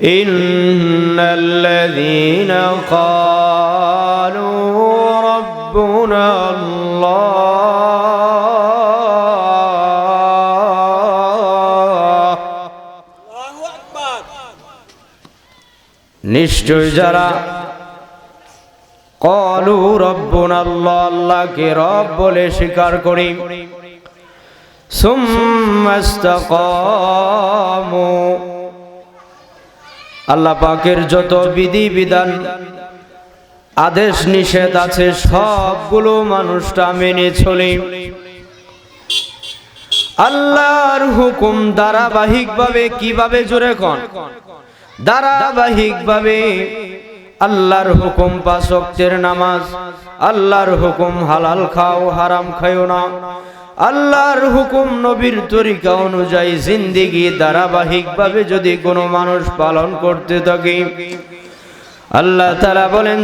إن الذين قالوا ربنا الله নিশ্চয় যারা কলু রব্বুন আল্লাহ আল্লাহকে রব বলে স্বীকার করি সুম্মাস্তাকামু আল্লাহ পাকের যত বিধি বিধান, আদেশ নিষেধ আছে, সবগুলো মানুষটা মেনে চলে। আল্লাহর হুকুম ধারাবাহিকভাবে কীভাবে জোরে কন? ধারাবাহিকভাবে আল্লাহর হুকুম পাঁচক্তের নামাজ, আল্লাহর হুকুম হালাল খাও, হারাম খাও না। আল্লাহর হুকুম নবীর তরিকা অনুযায়ী জিন্দিগি ধারাবাহিকভাবে যদি কোনো মানুষ পালন করতে থাকে, আল্লাহ তারা বলেন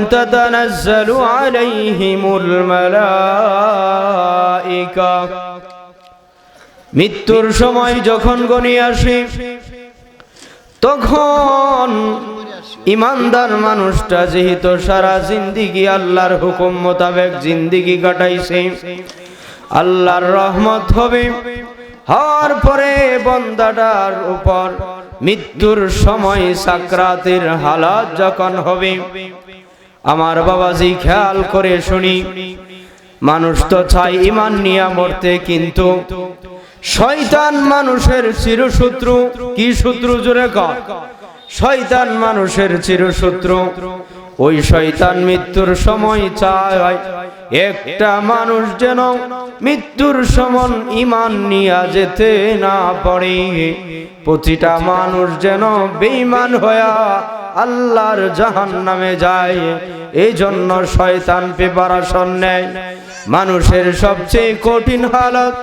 মৃত্যুর সময় যখন গনি আসে, তখন ইমানদার মানুষটা যেহেতু সারা জিন্দিগি আল্লাহর হুকুম মোতাবেক জিন্দিগি কাটাইছে আল্লাহর রহমত হবে। হওয়ার পরে বন্দাটার উপর মৃত্যুর সময় সাকরাতের হালাত যখন হবে, আমার বাবাজি খেয়াল করে শুনি, মানুষ তো চাই ইমান নিয়া মরতে, কিন্তু শয়তান মানুষের চিরশত্রু, কি শত্রু জোরে কর? শয়তান মানুষের চিরশত্রু ওই শয়তান মৃত্যুর সময় চায়। একটা মানুষ যেন মৃত্যুর সমন ইমান নিয়ে যেতে না পারে। প্রতিটা মানুষ যেন বেঈমান হয়া আল্লাহর জাহান নামে যায়। এই জন্য শয়তান প্রিপারেশন নেয়। মানুষের সবচেয়ে কঠিন হালত,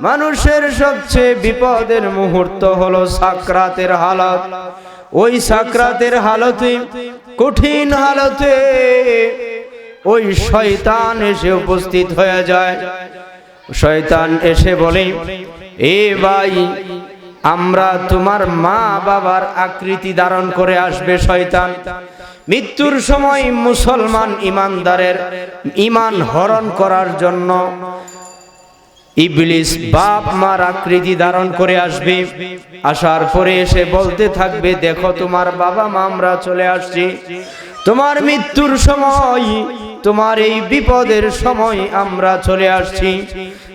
মানুষের সবচেয়ে বিপদের মুহূর্ত হলো সাকরাতের হালত। ওই সাকরাতের হালতে, কঠিন হালতে ওই শয়তান এসে উপস্থিত হয়ে যায়। শয়তান এসে বলে, এ ভাই, আমরা তোমার মা বাবার আকৃতি ধারণ করে আসবে শয়তান। মৃত্যুর সময় মুসলমান ইমানদারের ইমান হরণ করার জন্য ইবলিস বাপ মার আকৃতি ধারণ করে আসবে। আসার পরে এসে বলতে থাকবে, দেখো তোমার বাবা মা, আমরা চলে আসছি। তোমার মৃত্যুর সময়, তোমার এই বিপদের সময় আমরা চলে আসছি।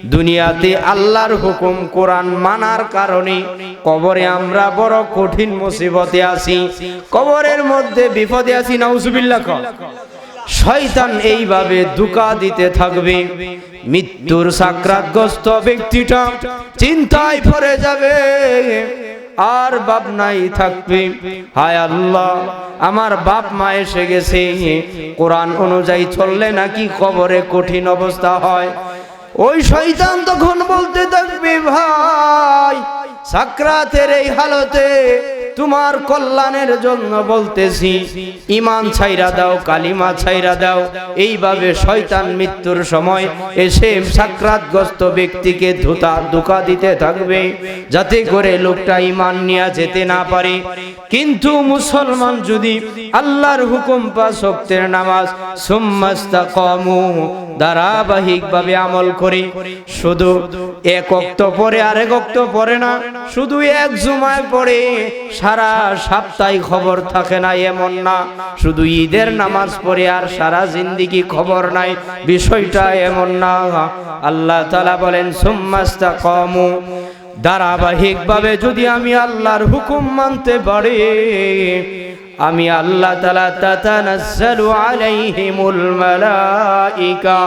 দুনিয়াতে আল্লাহর হুকুম কোরআন মানার কারণে কবরে আমরা বড় কঠিন মুসিবতে আছি। কবরের মধ্যে বিপদে আছি, নাউজুবিল্লাহ শয়তান এইভাবে দুকা দিতে থাকবে। মৃত্যুর সাক্রাতগ্রস্ত ব্যক্তিটা চিন্তায় পড়ে যাবে। আর বাপ নাই থাকবে। হায় আল্লাহ, আমার বাপ মা এসে গেছে। কোরআন অনুযায়ী চললে নাকি কবরে কঠিন অবস্থা হয়। ওই শয়তান তখন বলতে থাকবে, ভাই, সাকরাতের এই হালতে তোমার কল্যাণের জন্য বলতেছি ইমান ছাইরা দাও, কালিমা ছাইরা দাও। এইভাবে শয়তান মৃত্যুর সময় এসে সাকরাতগ্রস্ত ব্যক্তিকে ধুতা ধোকা দিতে থাকবে, যাতে করে লোকটা ইমান নিয়ে যেতে না পারে। কিন্তু মুসলমান যদি আল্লাহর হুকুম পা শক্তের নামাজ সুম্মাস্তা কমু ধারাবাহিকভাবে আমল করি। শুধু এক অক্ত পরে আরেক অক্ত পরে না, শুধু এক জুমায় পড়ে সারা সপ্তাহে খবর থাকে না, এমন না। শুধু ঈদের নামাজ পড়ে আর সারা জিন্দিগি খবর নাই, বিষয়টা এমন না। আল্লাহ তালা বলেন সুম্মাস্তা কমু ধারাবাহিকভাবে যদি আমি আল্লাহর হুকুম মানতে পারি আমি আল্লাহ তালা তাতানাজ্জালু আলাইহিমুল মালাইকা।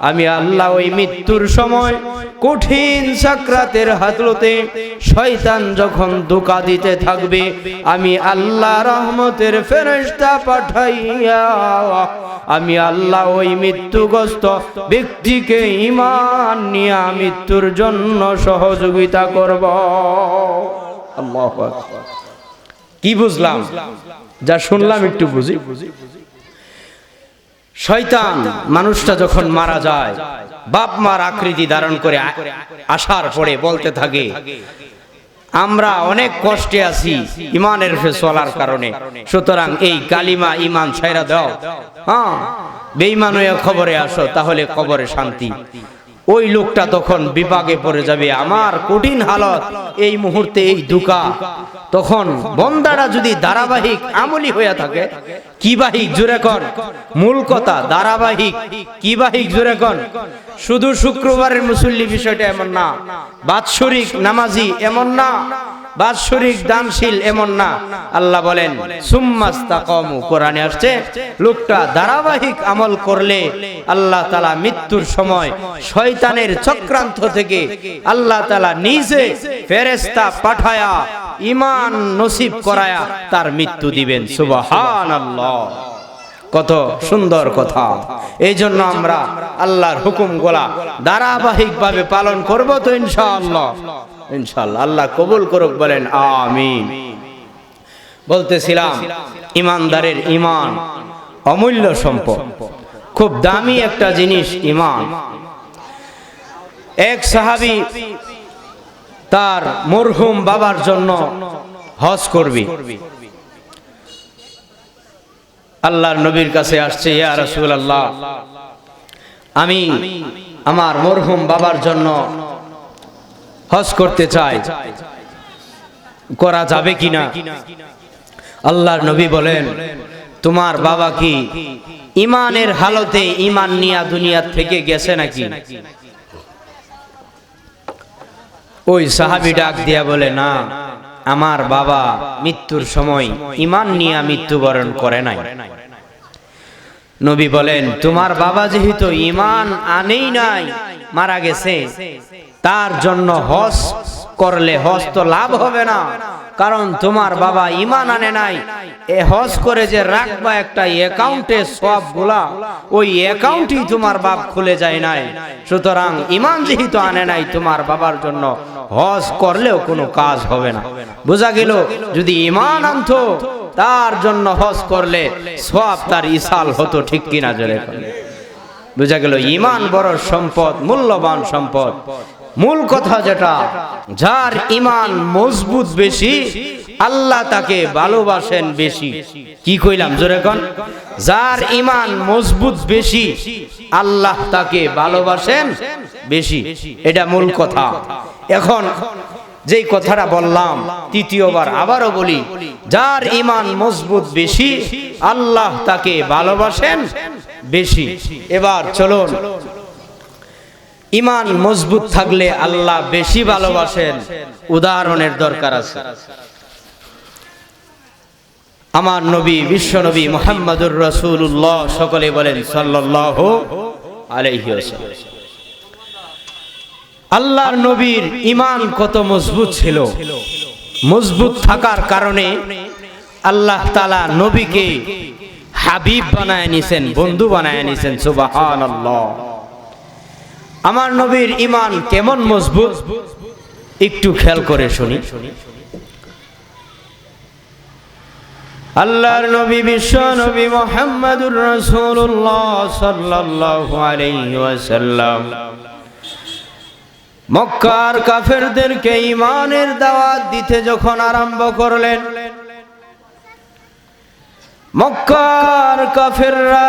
আমি আল্লাহ ওই মৃত্যুর সময় কঠিন সাকরাতের হাতলতে শয়তান যখন ধোকা দিতে থাকবে আমি আল্লাহ রহমতের ফেরেশতা পাঠাইয়া আমি আল্লাহ ওই মৃত্যুগ্রস্ত ব্যক্তিকে ইমান নিয়ে মৃত্যুর জন্য সহযোগিতা করব। আল্লাহু আকবার। কি বুঝলাম? যা শুনলাম একটু বুঝি। শয়তান মানুষটা যখন মারা যায় বাপ মার আকৃতি ধারণ করে আসার পরে বলতে থাকে আমরা অনেক কষ্টে আছি ইমানের চলার কারণে। সুতরাং এই কালিমা ইমান ছাইরা দাও। হ্যাঁ বেঈমান হয়ে খবরে আসো তাহলে কবরে শান্তি। ওই লোকটা তখন বিপাকে পড়ে যাবে। আমার কঠিন হালত এই মুহূর্তে এই দুকা তখন বন্দারা যদি ধারাবাহিক আমলি হয়ে থাকে কিবাহিক জুড়ে কর মূল কথা, ধারাবাহিক। কিবাহিক জুড়ে কর শুধু শুক্রবারের মুসল্লি বিষয়টা এমন না, বাৎসরিক নামাজি এমন না। বাৎসরিক দানশীল এমন না। আল্লাহ বলেন সুম্মাস্তা কম কোরআনে আসছে, লোকটা ধারাবাহিক আমল করলে আল্লাহ তালা মৃত্যুর সময় শয়তানের চক্রান্ত থেকে আল্লাহ তালা নিজে ফেরেস্তা পাঠায়া ইমান নসিব করায়া তার মৃত্যু দিবেন। সুবহান আল্লাহ কত সুন্দর কথা। এই জন্য আমরা আল্লাহর হুকুম গোলা ধারাবাহিক ভাবে পালন করব তো ইনশাআল্লাহ। ইনশাআল্লাহ। আল্লাহ কবুল করুক, বলেন আমিন। বলতেছিলাম, ইমানদারের ইমান অমূল্য সম্পদ। খুব দামি একটা জিনিস ইমান। এক সাহাবি তার মরহুম বাবার জন্য হজ করবি। আল্লাহর নবীর কাছে আসছে, ইয়া রাসূল আল্লাহ আমি আমার মরহুম বাবার জন্য হজ করতে চাই করা যাবে কিনা? আল্লাহর নবী বলেন, তোমার বাবা কি ইমানের হালতে ইমান নিয়া দুনিয়া থেকে গেছে নাকি? ওই সাহাবি ডাক দিয়া বলে, না, আমার বাবা মৃত্যুর সময় ইমান নিয়া মৃত্যুবরণ করে নাই। নবী বলেন, তোমার বাবা যেহেতু ইমান আনেই নাই মারা গেছে। তার জন্য হজ করলে হজ তো লাভ হবে না। কারণ তোমার বাবা ইমান আনে নাই। এ হজ করে যে রাখবা একটা অ্যাকাউন্টে সবগুলা ওই অ্যাকাউন্টই তোমার বাপ খুলে যায় নাই। সুতরাং ইমান যেহেতু আনে নাই, তোমার বাবার জন্য হজ করলেও কোনো কাজ হবে না। বোঝা গেল? যদি ইমান আনতো, তার জন্য হজ করলে সব তার ইসাল হতো, ঠিক কিনা জোরে বোঝা গেল ইমান বড় সম্পদ মূল্যবান সম্পদ। মূল কথা যেটা যার ইমান মজবুত বেশি আল্লাহ তাকে ভালোবাসেন বেশি। কি কইলাম জোরে কন? যার ইমান মজবুত বেশি আল্লাহ তাকে ভালোবাসেন বেশি। এটা মূল কথা। এখন যেই কথাটা বললাম তৃতীয়বার আবারও বলি যার ইমান মজবুত বেশি আল্লাহ তাকে ভালোবাসেন বেশি। এবার চলুন। ইমান মজবুত থাকলে আল্লাহ বেশি ভালোবাসেন। উদাহরণের দরকার আছে। আমার নবী, বিশ্ব নবী মোহাম্মদুর রসুল্লাহ সকলে বলেন সাল্লাহ আলাইহি আল্লাহর নবীর ইমান কত মজবুত ছিল। মজবুত থাকার কারণে আল্লাহ তালা নবীকে হাবিব বানায় নিছেন, বন্ধু বানায় নিছেন সুবাহান আমার নবীর ইমান কেমন মজবুত? একটু খেয়াল করে শুনি। আল্লাহর নবী বিশ্ব নবী মোহাম্মদুর রাসূলুল্লাহ সাল্লাল্লাহু আলাইহি ওয়াসাল্লাম। মক্কার কাফেরদেরকে ইমানের দাওয়াত দিতে যখন আরম্ভ করলেন মক্কার কাফেররা।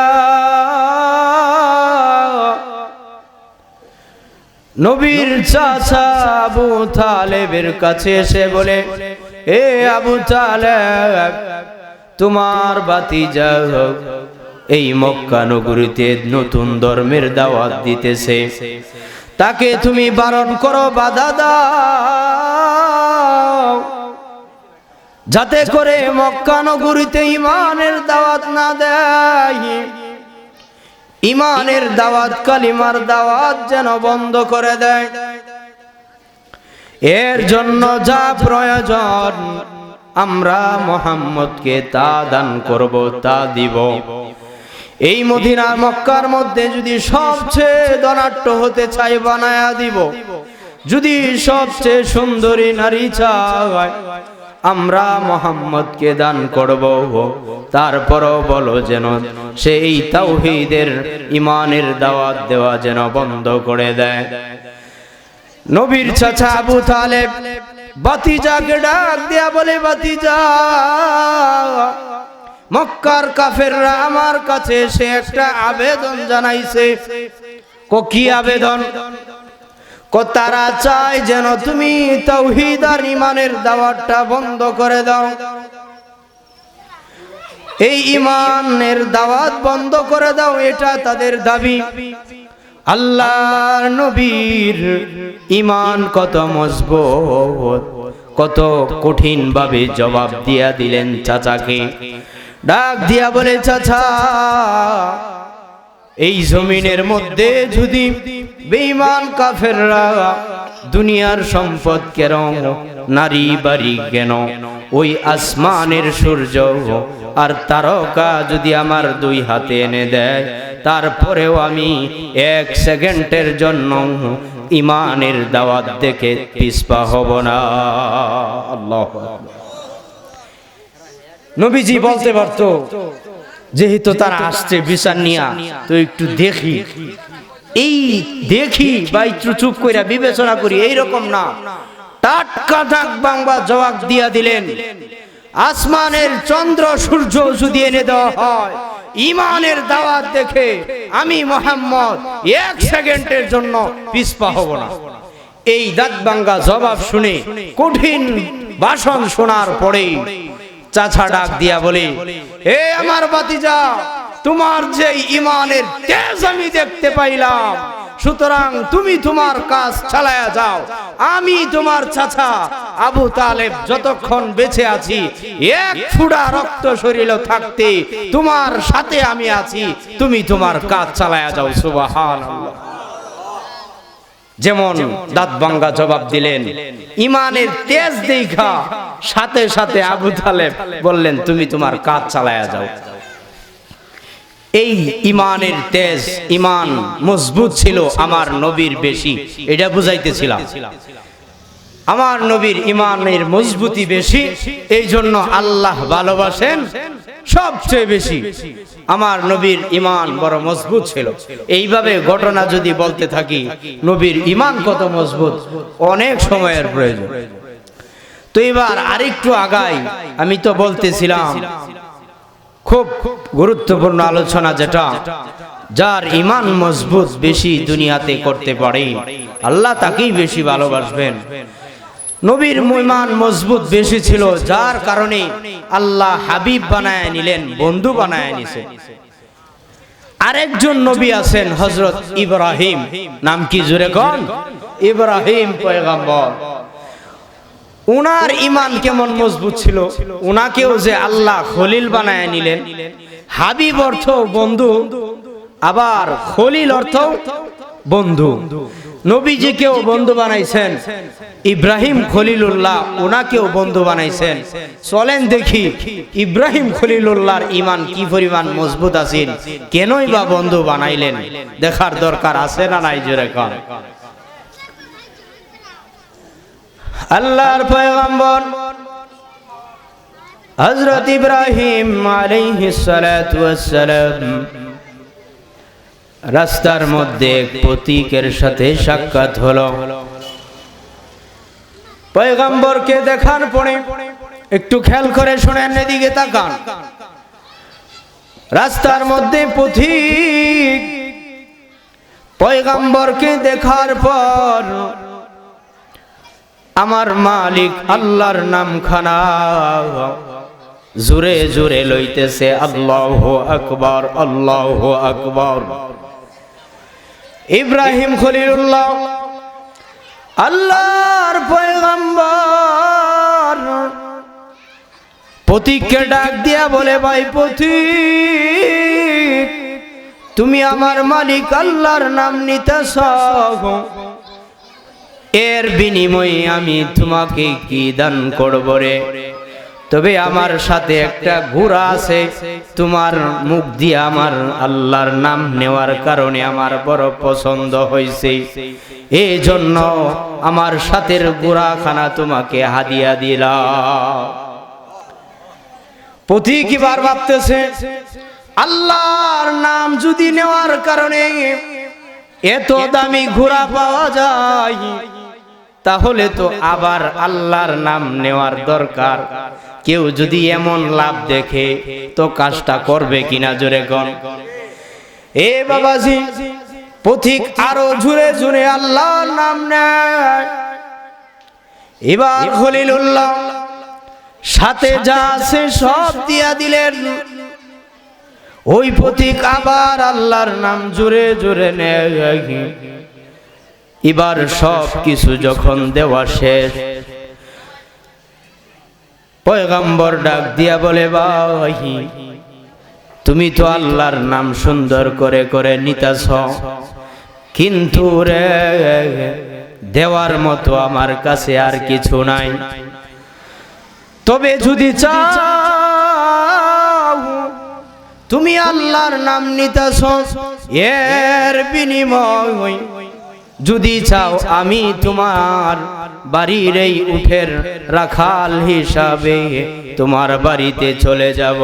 নবীর চাচা আবু তালেবের কাছে এসে বলে, এ আবু তালেব, তোমার বাতি যাও এই মক্কা নগরীতে নতুন ধর্মের দাওয়াত দিতেছে। তাকে তুমি বারণ করো, বাধা দাও। যাতে করে মক্কা নগরীতে ইমানের দাওয়াত না দেয়। ইমানের দাওয়াত, কালিমার দাওয়াত যেন বন্ধ করে দেয়। এর জন্য যা প্রয়োজন, আমরা মোহাম্মদকে তা দান করব, তা দিব। এই মদিনার মক্কার মধ্যে যদি সবচেয়ে ধনাট্য হতে চাই বানায়া দিব। যদি সবচেয়ে সুন্দরী নারী চায় আমরা মোহাম্মদকে দান করব। তারপরও বলো যেন সেই তাওহীদের ইমানের দাওয়াত দেওয়া যেন বন্ধ করে দেয়। নবীর চাচা আবু তালেব বাতিজাকে ডাক দিয়া বলে, বাতিজা, মক্কার কাফেররা আমার কাছে এসে একটা আবেদন জানাইছে। ক আবেদন? তারা চায় যেন তুমি তৌহিদ আর ইমানের দাওয়াতটা বন্ধ করে দাও। এই ইমানের দাওয়াত বন্ধ করে দাও, এটা তাদের দাবি। আল্লাহর নবীর ইমান কত মজবুত, কত কঠিন ভাবে জবাব দিয়া দিলেন চাচাকে। ডাক দিয়া বলে, চাচা, এই জমিনের মধ্যে যদি বেঈমান কাফেররা, দুনিয়ার সম্পদ কেন নারী বাড়ি কেন? ওই আসমানের সূর্য আর তারকা যদি আমার দুই হাতে এনে দেয়, তারপরেও আমি এক সেকেন্ডের জন্য ইমানের দাওয়াত দেখে পিসপা হব না। নবীজি বলতে পারতো, যেহেতু তারা আসছে বিচার নিয়া, তো একটু দেখি। এই দেখি বা একটু চুপ কইরা বিবেচনা করি, এইরকম না। টাটকা ঢাক বাংবা জবাব দিয়া দিলেন, আসমানের চন্দ্র সূর্য যদি এনে দেওয়া হয়, ইমানের দাওয়াত দেখে আমি মোহাম্মদ এক সেকেন্ডের জন্য পিসপা হব না। এই দাঁত বাঙ্গা জবাব শুনে কঠিন ভাষণ শোনার পরেই চাচা ডাক দিয়া বলে, এ আমার বাতিজা তোমার যে ইমানের তেজ আমি দেখতে পাইলাম, সুতরাং তুমি তোমার কাজ চালায়া যাও। আমি তোমার চাচা আবু তালেব যতক্ষণ বেঁচে আছি, এক ফুটা রক্ত শরীর থাকতে তোমার সাথে আমি আছি, তুমি তোমার কাজ চালায়া যাও সুবাহান যেমন দাঁত ভাঙ্গা জবাব দিলেন, ইমানের তেজ দেখা, সাথে সাথে আবু তালেব বললেন, তুমি তোমার কাজ চালায়া যাও। এই ইমানের তেজ, ইমান মজবুত ছিল আমার নবীর বেশি, এটা বুঝাইতেছিলাম। আমার নবীর ইমানের মজবুতি বেশি, এই জন্য আল্লাহ ভালোবাসেন সবচেয়ে বেশি। আমার নবীর ইমান বড় মজবুত ছিল। এইভাবে ঘটনা যদি বলতে থাকি, নবীর ইমান কত মজবুত, অনেক সময়ের প্রয়োজন। তো এবার আরেকটু আগাই, আমি তো বলতেছিলাম খুব গুরুত্বপূর্ণ আলোচনা যেটা, যার ইমান মজবুত বেশি দুনিয়াতে করতে পারে। আল্লাহ তাকেই বেশি ভালোবাসবেন। নবীর ইমান মজবুত বেশি ছিল, যার কারণে আল্লাহ হাবিব বানায় নিলেন, বন্ধু বানায় নিছে। আরেকজন নবী আছেন হজরত ইব্রাহিম। নাম কি জুড়ে কন? ইব্রাহিম পয়গাম্বর। উনার ইমান কেমন মজবুত ছিল? উনাকেও যে আল্লাহ খলিল বানায় নিলেন। হাবিব অর্থ বন্ধু, আবার খলিল অর্থ বন্ধু। নবীজিকেও বন্ধু বানাইছেন, ইব্রাহিম খলিলুল্লাহ ওনাকেও বন্ধু বানাইছেন। চলেন দেখি ইব্রাহিম খলিলুল্লাহর ইমান কি পরিমাণ মজবুত আছেন কেনই বা বন্ধু বানাইলেন, দেখার দরকার আছে না নাই জোরে কর আল্লাহর পয়গম্বর হজরত ইব্রাহিম আলাইহিস সালাতু ওয়াসসালাম রাস্তার মধ্যে এক প্রতীকের সাথে সাক্ষাৎ হলো। পয়গম্বরকে দেখার পরে একটু খেয়াল করে শুনেন, এদিকে তাকান। রাস্তার মধ্যে পথিক পয়গম্বরকে দেখার পর আমার মালিক আল্লাহর নাম খানা জুরে জুরে লইতেছে, আল্লাহ আকবর আল্লাহ আকবর। ইব্রাহিম খলিলুল্লাহ, আল্লাহর পয়গম্বর। পথিককে ডাক দিয়া বলে, ভাই পথিক তুমি আমার মালিক, আল্লাহর নাম নিতেছ। এর বিনিময়ে আমি তোমাকে কি দান করব রে? তবে আমার সাথে একটা ঘোড়া আছে, তোমার মুখ দিয়ে আমার আল্লাহর নাম নেওয়ার কারণে আমার বড় পছন্দ হয়েছে। এই জন্য আমার সাথের ঘোড়াখানা তোমাকে হাদিয়া দিলাম। কি বার ভাবতেছে, আল্লাহর নাম যদি নেওয়ার কারণে এত দামি ঘোড়া পাওয়া যায় তাহলে তো আবার আল্লাহর নাম নেওয়ার দরকার। কেউ যদি এমন লাভ দেখে, তো কাজটা করবে কিনা জোরে কন। এ বাবাজি, পথিক আরও জুড়ে জুড়ে আল্লাহর নাম নেয়। এবার খলিলুল্লাহ সাথে যা আছে সব দিয়া দিলেন। ওই পথিক আবার আল্লাহর নাম জুড়ে জুড়ে নেয়। এবার সব কিছু যখন দেওয়া শেষ, পয়গাম্বর ডাক দিয়া বলে বাহি তুমি তো আল্লাহর নাম সুন্দর করে করে নিতাছ। কিন্তু রে, দেওয়ার মতো আমার কাছে আর কিছু নাই। তবে যদি তুমি আল্লাহর নাম নিতাছ। এর বিনিময় যদি চাও আমি তোমার বাড়ির এই উঠের রাখাল হিসাবে তোমার বাড়িতে চলে যাব।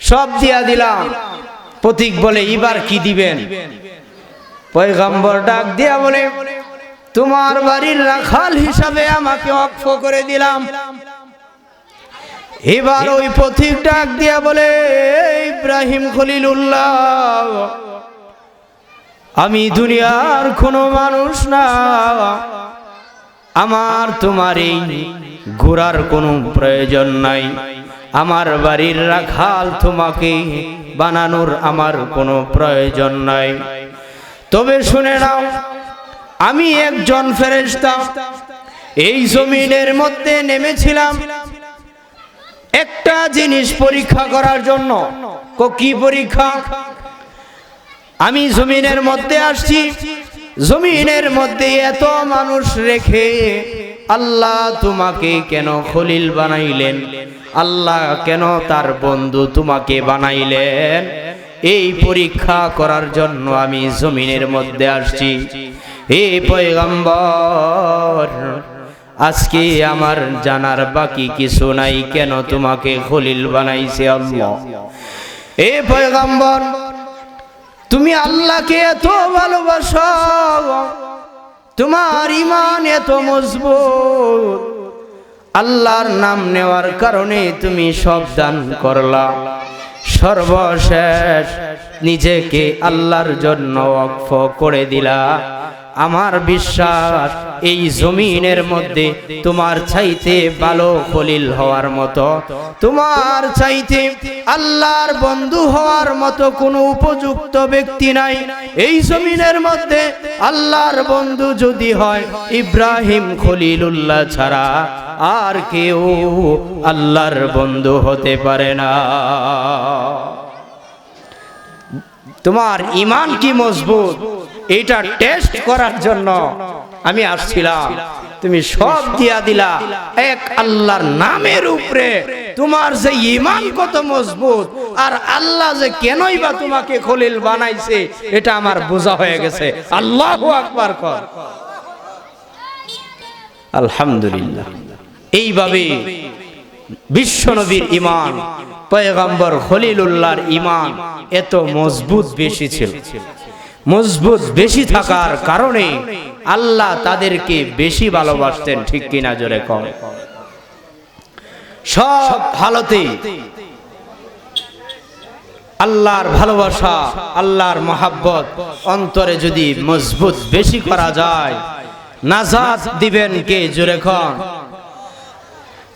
সব দিয়া দিলাম। প্রতীক বলে এবার কি দিবেন? পয়গাম্বর ডাক দিয়া বলে, তোমার বাড়ির রাখাল হিসাবে আমাকে অক্ষ করে দিলাম। এবার ওই পথিক ডাক দিয়া বলে ইব্রাহিম খলিলুল্লাহ আমি দুনিয়ার কোনো মানুষ না। আমার তোমার এই ঘোরার কোনো প্রয়োজন নাই। আমার বাড়ির রাখাল তোমাকে বানানোর আমার কোনো প্রয়োজন নাই। তবে শুনে নাও, আমি একজন ফেরেশতা। এই জমিনের মধ্যে নেমেছিলাম। একটা জিনিস পরীক্ষা করার জন্য। কি পরীক্ষা? আমি জমিনের মধ্যে আসছি। জমিনের মধ্যে এত মানুষ রেখে আল্লাহ তোমাকে কেন খলিল বানাইলেন? আল্লাহ কেন তার বন্ধু তোমাকে বানাইলেন? এই পরীক্ষা করার জন্য আমি জমিনের মধ্যে আসছি। এ পয়গম্বর, আজকে আমার জানার বাকি কিছু নাই, কেন তোমাকে খলিল বানাইছে আল্লাহ? এ পয়গম্বর তুমি আল্লাহকে এত ভালোবাস, তোমার ইমান এত মজবুত, আল্লাহর নাম নেওয়ার কারণে তুমি সব দান করলা। সর্বশেষ নিজেকে আল্লাহর জন্য অক্ষ করে দিলা। আমার বিশ্বাস, এই জমিনের মধ্যে তোমার চাইতে ভালো খলিল হওয়ার মতো। তোমার চাইতে আল্লাহর বন্ধু হওয়ার মতো কোনো উপযুক্ত ব্যক্তি নাই। এই জমিনের মধ্যে আল্লাহর বন্ধু যদি হয়, ইব্রাহিম খলিলুল্লাহ ছাড়া আর কেউ আল্লাহর বন্ধু হতে পারে না। তোমার ইমান কি মজবুত? এইটা টেস্ট করার জন্য আমি আসছিলাম। তুমি সব দিয়া দিলা। এক আল্লাহর নামের উপরে তোমার যে ইমান কত মজবুত, আর আল্লাহ যে কেনই বা তোমাকে খলিল বানাইছে, এটা আমার বোঝা হয়ে গেছে। আল্লাহ আকবার কর। আলহামদুলিল্লাহ। এইভাবে বিশ্বনবীর ইমান পয়গম্বর খলিলুল্লাহর ইমান এত মজবুত বেশি ছিল। মজবুত বেশি থাকার কারণে আল্লাহ তাদেরকে বেশি ভালোবাসতেন ঠিক কিনা জোরে কম। সব ভালোতে আল্লাহর ভালোবাসা আল্লাহর মহাব্বত অন্তরে যদি মজবুত বেশি করা যায় নাজাত দিবেন কে জোরে খন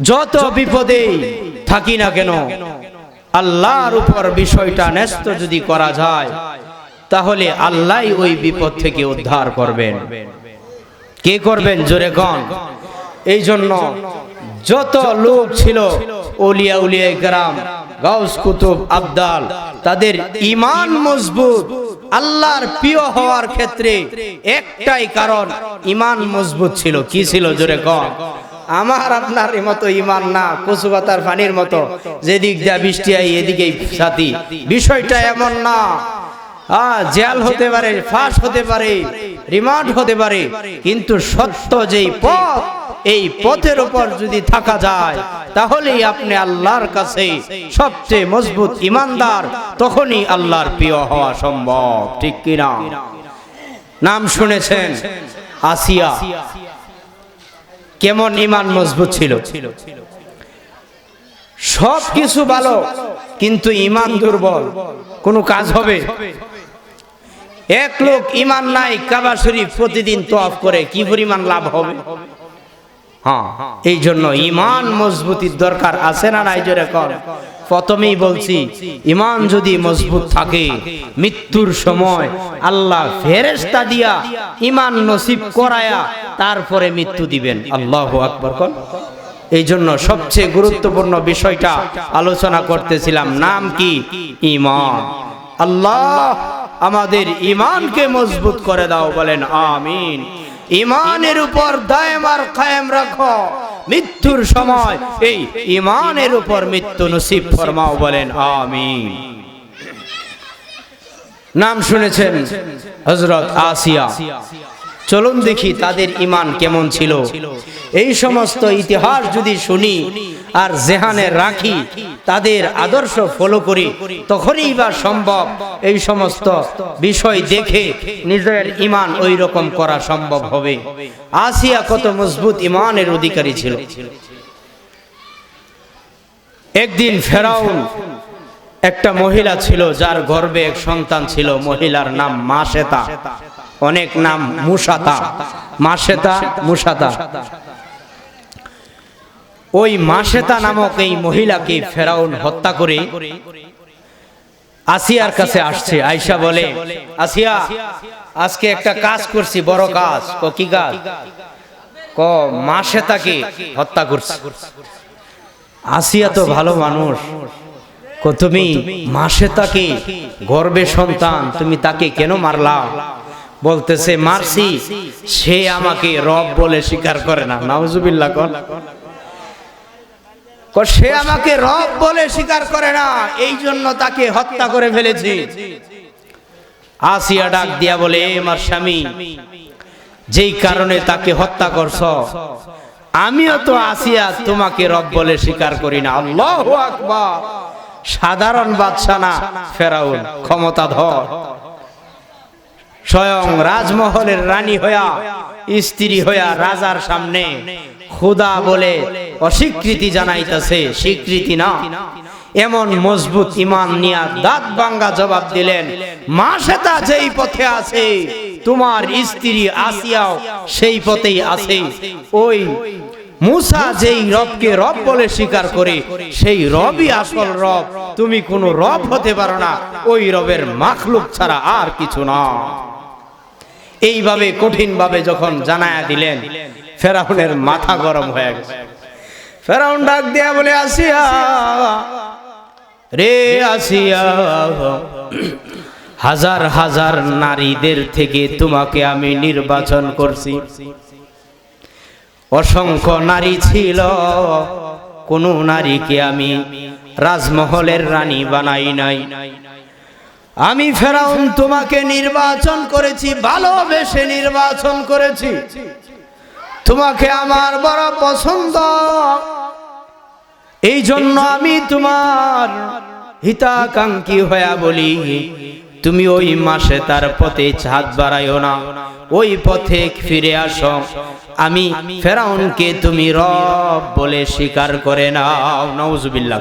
যত বিপদে থাকি না কেন আল্লাহর উপর বিষয়টা ন্যস্ত যদি করা যায় তাহলে আল্লাহ ওই বিপদ থেকে উদ্ধার করবেন। কে করবেন জোরে কন? এই জন্য যত লোক ছিল ওলিয়া উলিয়া গ্রাম গাউস কুতুব, আবদাল, তাদের ইমান মজবুত, আল্লাহর প্রিয় হওয়ার ক্ষেত্রে একটাই কারণ ইমান মজবুত ছিল। কি ছিল জোরে কন? আমার আপনার মতো ইমান না, কচু পাতার পানির মতো। যেদিক দিয়া বৃষ্টি আই, এদিকেই সাথী। বিষয়টা এমন না। জেল হতে পারে, ফাঁস হতে পারে, রিমান্ড হতে পারে, কিন্তু সত্য যেই পথ, এই পথের উপর যদি থাকা যায়, তাহলেই আপনি আল্লাহর কাছে সবচেয়ে মজবুত ইমানদার, তখনই আল্লাহর প্রিয় হওয়া সম্ভব, ঠিক কিনা নাম শুনেছেন আসিয়া। কেমন ইমান মজবুত ছিল? সব কিছু ভালো, কিন্তু ইমান দুর্বল, কোনো কাজ হবে? এক লোক ইমান নাই, কাবা শরীফ প্রতিদিন তফ করে, কি পরিমাণ লাভ হবে? হ্যাঁ এই জন্য ইমান মজবুতির দরকার আছে না নাই জোরে কর প্রথমেই বলছি, ইমান যদি মজবুত থাকে, মৃত্যুর সময় আল্লাহ ফেরেস্তা দিয়া ইমান নসিব করায়া তারপরে মৃত্যু দিবেন। আল্লাহ আকবর কর এই জন্য সবচেয়ে গুরুত্বপূর্ণ বিষয়টা আলোচনা করতেছিলাম, নাম কি? ইমান। আল্লাহ আমাদের ইমানকে মজবুত করে দাও বলেন আমিন। ইমানের উপর দায়ম আর কায়েম রাখো। মৃত্যুর সময় এই ইমানের উপর মৃত্যু নসিব ফরমাও বলেন আমিন। নাম শুনেছেন হজরত আসিয়া। চলুন দেখি তাদের ইমান কেমন ছিল। এই সমস্ত ইতিহাস যদি শুনি আর জেহানে রাখি, তাদের আদর্শ ফলো করি, তখনই বা সম্ভব এই সমস্ত বিষয় দেখে নিজের ইমান ওই রকম করা সম্ভব হবে। আসিয়া কত মজবুত ইমানের অধিকারী ছিল। একদিন ফেরাউন একটা মহিলা ছিল, যার গর্বে এক সন্তান ছিল, মহিলার নাম মা মাসেতা অনেক নাম মুসাতা, মাসেতা, মুসাতা। ওই মাসেতা নামক এই মহিলাকে ফেরাউন হত্যা করে আসিয়ার কাছে আসছে আয়সা বলে, আসিয়া, আজকে একটা কাজ করছি, বড় কাজ, ক, কি কাজ? ক, মাসেতাকে হত্যা করছি। আসিয়া তো ভালো মানুষ। তুমি মাসে তাকে গর্বে সন্তান, তুমি তাকে কেন মারলা? বলতেছে মারছি সে আমাকে রব বলে স্বীকার করে না। নাউজুবিল্লাহ কর। সে আমাকে রব বলে স্বীকার করে না। এই জন্য তাকে হত্যা করে ফেলেছি। আসিয়া ডাক দিয়া বলে "এ আমার স্বামী যেই কারণে তাকে হত্যা করছ আমিও তো আসিয়া তোমাকে রব বলে স্বীকার করি না। আল্লাহ আকবার। সাধারণ বাদশা না ফেরাউন। ক্ষমতাধর। স্বয়ং রাজমহলের রানী হইয়া, স্ত্রী হইয়া রাজার সামনে খুদা বলে অস্বীকৃতি জানাইতেছে। স্বীকৃতি না। এমন মজবুত ইমান নিয়া দাঁত বাঙ্গা জবাব দিলেন, মা সেতা যেই পথে আছে, তোমার স্ত্রী আসিয়াও সেই পথেই আছে। ওই মুসা যেই রবকে রব বলে স্বীকার করে, সেই রবই আসল রব। তুমি কোনো রব হতে পারো না, ওই রবের মাখলুক ছাড়া আর কিছু না। এইভাবে কঠিন ভাবে যখন জানায়া দিলেন, ফেরাউনের মাথা গরম হয়ে গেছে। ফেরাউন ডাক দিয়া বলে, আসিয়া, রে আসিয়া, হাজার হাজার নারীদের থেকে তোমাকে আমি নির্বাচন করছি। অসংখ্য নারী ছিল, কোন নারীকে আমি রাজমহলের রানী বানাই নাই। আমি ফেরাউন তোমাকে নির্বাচন করেছি, ভালোবেসে নির্বাচন করেছি। তোমাকে আমার বড় পছন্দ। এই জন্য আমি তোমার হিতাকাঙ্ক্ষী হইয়া বলি, তুমি ওই মাসে তার পথে ছাদ বাড়াইও না, ওই পথে ফিরে আসো। আমি ফেরাউনকে তুমি রব বলে স্বীকার করে নাও নওজুবিল্লাহ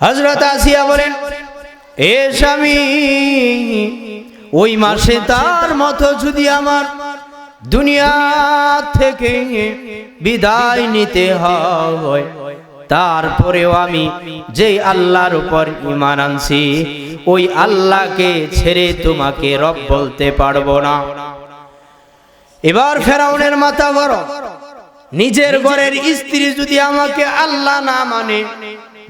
হজরত আসিয়া বলেন এ স্বামী ওই মাসে তার মতো যদি আমার দুনিয়া থেকে বিদায় নিতে হয় তারপরেও আমি যে আল্লাহর উপর ইমান আনছি ওই আল্লাহকে ছেড়ে তোমাকে রব বলতে পারব না। এবার ফেরাউনের মাথা বড় নিজের ঘরের স্ত্রী যদি আমাকে আল্লাহ না মানে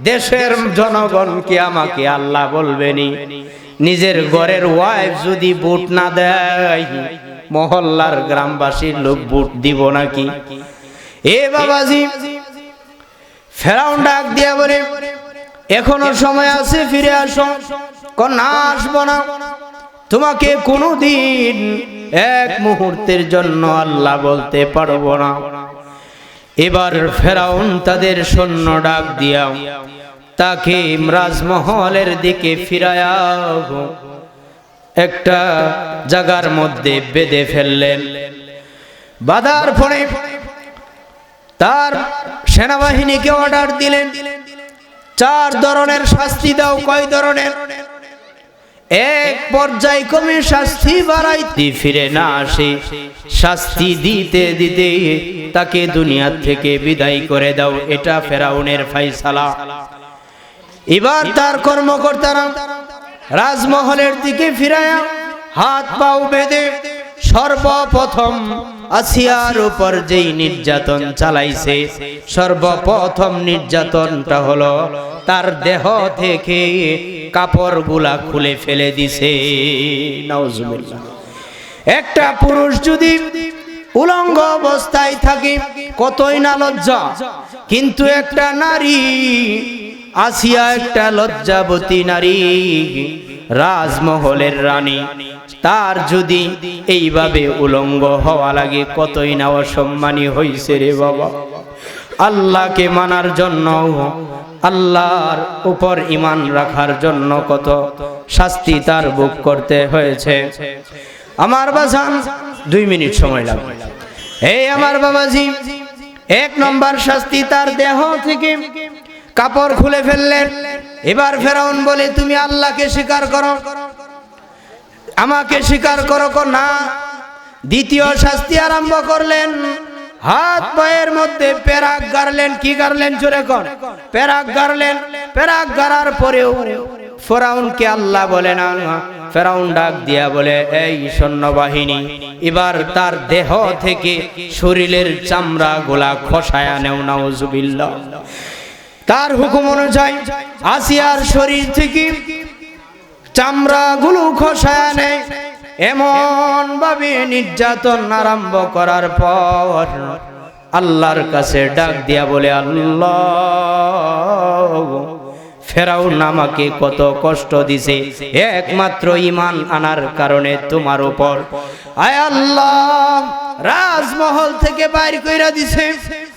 দেশের জনগণকে আমাকে আল্লাহ বলবেনি। নিজের ঘরের ওয়াইফ যদি বুট না দেয়, মহল্লার গ্রামবাসীর লোক বুট দিব নাকি? এ বাবাজি, ফেরাউন ডাক দিয়া বলে, এখনও সময় আছে, ফিরে আসো। কন্যা, আসব না। তোমাকে কোনোদিন এক মুহূর্তের জন্য আল্লাহ বলতে পারব না। এবার ফেরাউন তাদের সৈন্য ডাক দিয়া তাকে রাজমহলের দিকে ফিরায়া একটা জায়গার মধ্যে বেঁধে ফেললেন। বাধার ফলে তার সেনাবাহিনীকে অর্ডার দিলেন। চার ধরনের শাস্তি দাও, কয় ধরনের? এক পর্যায় কমে শাস্তি বাড়াইতে ফিরে না আসে। শাস্তি দিতে দিতে তাকে দুনিয়ার থেকে বিদায় করে দাও। এটা ফেরাউনের ফাইসালা এবার তার কর্মকর্তারা রাজমহলের দিকে ফিরায়া হাত পাও বেঁধে সর্বপ্রথম আসিয়ার উপর যেই নির্যাতন চালাইছে, সর্বপ্রথম নির্যাতনটা হলো তার দেহ থেকে কাপড়গুলা খুলে ফেলে দিছে। একটা পুরুষ যদি উলঙ্গ অবস্থায় থাকে, কতই না লজ্জা। কিন্তু একটা নারী, আসিয়া একটা লজ্জাবতী নারী, রাজমহলের রানী, তার যদি এইভাবে উলঙ্গ হওয়া লাগে, কতই না অসম্মানী হইছে রে বাবা। আল্লাহকে মানার জন্য আল্লাহর উপর ইমান রাখার জন্য কত শাস্তি তার বুক করতে হয়েছে। আমার বাজান, দুই মিনিট সময় লাগবে। এই আমার বাবাজি, এক নম্বর শাস্তি তার দেহ থেকে কাপড় খুলে ফেললেন। এবার ফেরাউন বলে, তুমি আল্লাহকে স্বীকার করো। আমাকে স্বীকার করো না। দ্বিতীয় শাস্তি আরম্ভ করলেন। হাত পায়ের মধ্যে পেরাক গাড়লেন, কি গাড়লেন জোরে কর পেরাক গাড়লেন পেরাক গাড়ার পরেও ফেরাউনকে আল্লাহ বলে না ফেরাউন ডাক দিয়া বলে, এই সৈন্যবাহিনী, এবার তার দেহ থেকে শরীরের চামড়া গোলা খসায়া নেও, নাউজুবিল্লাহ। তার হুকুম অনুযায়ী আসিয়ার শরীর থেকে চামড়া গুলো খসায়া নেয়। এমন ভাবে নির্যাতন আরম্ভ করার পর আল্লাহর কাছে ডাক দিয়া বলে, আল্লাহ, ফেরাউন আমাকে কত কষ্ট দিছে। একমাত্র ইমান আনার কারণে তোমার উপর। আয় আল্লাহ, রাজমহল থেকে বাইর কইরা দিছে।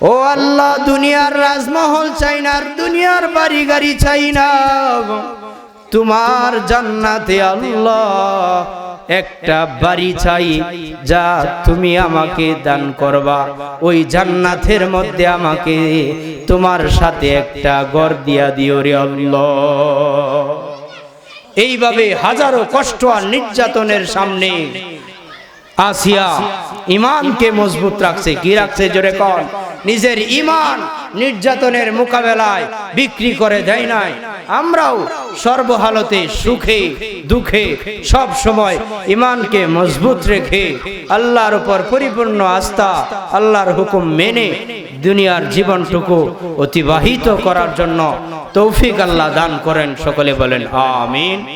ও আল্লাহ, দুনিয়ার রাজমহল চাই না আর দুনিয়ার বাড়ি গাড়ি চাই না তোমার জান্নাতে আল্লাহ একটা বাড়ি চাই, যা তুমি আমাকে দান করবা। ওই জান্নাতের মধ্যে আমাকে তোমার সাথে একটা ঘর দিয়া দিও রে আল্লাহ। এইভাবে হাজারো কষ্ট আর নির্যাতনের সামনে আসিয়া ইমানকে মজবুত রাখছে। কি রাখছে জোরে কন? নিজের ইমান নির্যাতনের মোকাবেলায় বিক্রি করে দেয় নাই। আমরাও সর্বহালতে সুখে, দুঃখে সব সময় ইমানকে মজবুত রেখে আল্লাহর উপর পরিপূর্ণ আস্থা, আল্লাহর হুকুম মেনে দুনিয়ার জীবনটুকু অতিবাহিত করার জন্য তৌফিক আল্লাহ দান করেন। সকলে বলেন, আমিন।